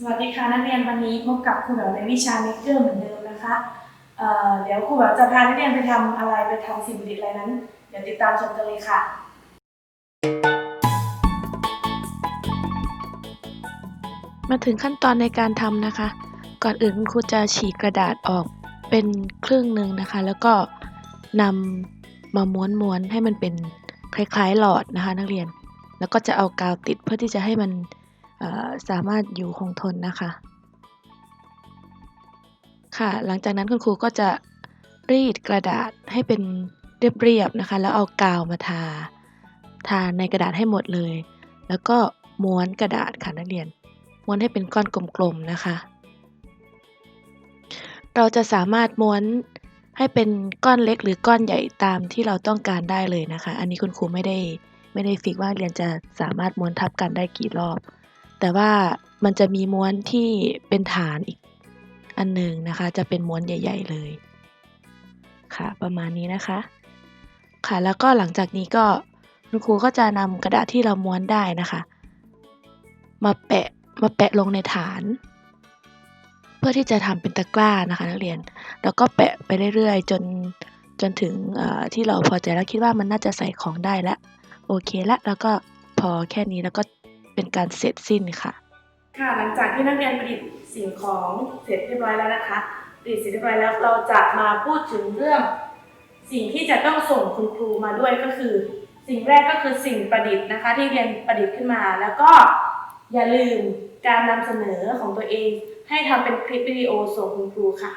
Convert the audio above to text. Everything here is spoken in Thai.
สวัสดีค่ะนักเรียนวันนี้พบกับครูแบบในวิชา Maker เหมือนเดิมนะคะเเดี๋ยวครูแบบจะพานักเรียนไปทำอะไรไปทำสิ่งประดิษฐ์อะไรนั้น เดี๋ยวติดตามชมกันเลยค่ะ มาถึงขั้นตอนในการทำนะคะ ก่อนอื่นคุณครูจะฉีกกระดาษออกเป็นครึ่งหนึ่งนะคะ แล้วก็นำมาม้วนๆให้มันเป็นคล้ายๆหลอดนะคะ นักเรียน แล้วก็จะเอากาวติดเพื่อที่จะให้มัน สามารถอยู่คงทนนะคะ ค่ะ หลังจากนั้นคุณครูก็จะรีดกระดาษให้เป็นเรียบๆนะคะ แล้วเอากาวมาทา ทาในกระดาษให้หมดเลย แล้วก็ม้วนกระดาษค่ะนักเรียน ม้วนให้เป็นก้อนกลมๆนะคะ เราจะสามารถม้วนให้เป็นก้อนเล็กหรือก้อนใหญ่ตามที่เราต้องการได้เลยนะคะ อันนี้คุณครูไม่ได้ไม่ได้ฟิกว่าเรียนจะสามารถม้วนทับกันได้กี่รอบ แต่ว่ามันจะมีม้วนที่เป็นฐานอีกอันหนึ่งนะคะ จะเป็นม้วนใหญ่ ๆ เลย ค่ะ ประมาณนี้นะคะ ค่ะแล้วก็หลังจากนี้ก็คุณครูก็จะนำกระดาษที่เราม้วนได้นะคะ มาแปะมาแปะลงในฐาน เพื่อที่จะทำเป็นตะกร้านะคะ นักเรียน แล้วก็แปะไปเรื่อยๆ จนจนถึงที่เราพอใจแล้วคิดว่ามันน่าจะใส่ของได้แล้วโอเคละแล้วก็พอแค่นี้แล้วก็ เป็นการเสร็จสิ้นค่ะ ค่ะหลังจากที่นักเรียนประดิษฐ์สิ่งของเสร็จเรียบร้อยแล้วนะคะประดิษฐ์เสร็จเรียบร้อยแล้วเราจะมาพูดถึงเรื่อง สิ่งที่จะต้องส่งคุณครูมาด้วยก็คือ สิ่งแรกก็คือสิ่งประดิษฐ์นะคะ ที่เรียนประดิษฐ์ขึ้นมา แล้วก็อย่าลืมการนำเสนอของตัวเอง ให้ทำเป็นคลิปวิดีโอส่งคุณครูค่ะ